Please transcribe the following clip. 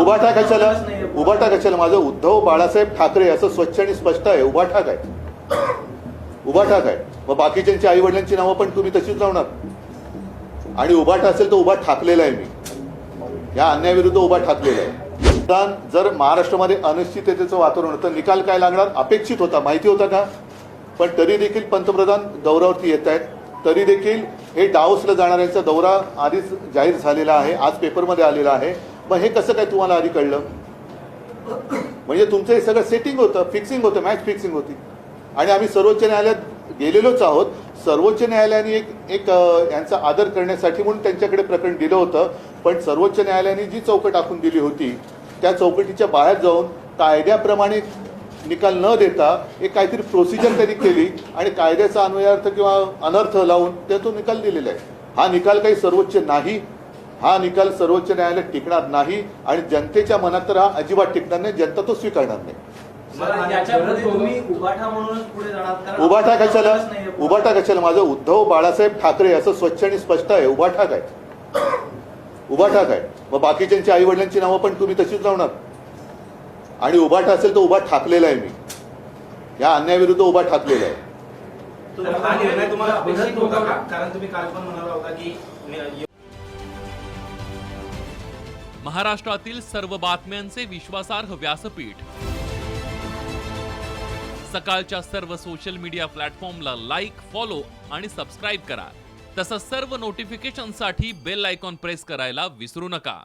उभाठा कशाला. उभाठा कशाला? माझं उद्धव बाळासाहेब ठाकरे असं स्वच्छ आणि स्पष्ट आहे. उभाठा काय? उभाठा काय? मग बाकीच्यांची आई वडिलांची नावं पण तुम्ही तशीच लावणार. आणि उभाठा असेल तर उभा ठाकलेला आहे मी. या अन्यायाविरुद्ध उभा ठाकलेला आहे. मतदान जर महाराष्ट्रामध्ये अनिश्चिततेचं वातावरण होतं निकाल काय लागणार? अपेक्षित होता. माहिती होता का? पण तरी देखील पंतप्रधान दौऱ्यावरती येत आहेत. तरी देखील हे डावसला जाणाऱ्यांचा दौरा आधीच जाहीर झालेला आहे आज पेपरमध्ये आलेला आहे. मग हे कसं काय तुम्हाला आधी कळलं? म्हणजे तुमचं हे सगळं सेटिंग होतं फिक्सिंग होतं मॅच फिक्सिंग होती. आणि आम्ही सर्वोच्च न्यायालयात गेलेलोच आहोत. सर्वोच्च न्यायालयाने एक एक यांचा आदर करण्यासाठी म्हणून त्यांच्याकडे प्रकरण दिलं होतं. पण सर्वोच्च न्यायालयाने जी चौकट आखून दिली होती त्या चौकटीच्या बाहेर जाऊन कायद्याप्रमाणे निकाल न देता एक काहीतरी प्रोसिजर त्यांनी केली आणि कायद्याचा अन्वयार्थ किंवा अनर्थ लावून ते तो निकाल दिलेला आहे. हा निकाल काही सर्वोच्च नाही. हा निकाल सर्वोच्च न्यायालयात टिकणार नाही आणि जनतेच्या मनात तर हा अजिबात टिकणार नाही जनता तो स्वीकारणार नाही. उभाठा कशाला. उभाठा कशाला? माझं उद्धव बाळासाहेब ठाकरे असं स्वच्छ आणि स्पष्ट आहे. उभाठा काय? उभाठा काय? मग बाकीच्यांची आई वडिलांची नावं पण तुम्ही तशीच लावणार. आणि उभाठा असेल तर उभा ठाकलेला आहे मी. या अन्यायाविरुद्ध उभा ठाकलेला आहे. तर हा निर्णय तुम्हाला अपेक्षित बदल होता होता का? कारण तुम्ही काल पण म्हणाला होता की नि- महाराष्ट्रातील सर्व बातम्यांचे विश्वासार्ह व्यासपीठ. सकाळच्या सर्व सोशल मीडिया प्लॅटफॉर्मला लाईक फॉलो आणि सबस्क्राईब करा. तसंच सर्व नोटिफिकेशनसाठी बेल आयकॉन प्रेस करायला विसरू नका.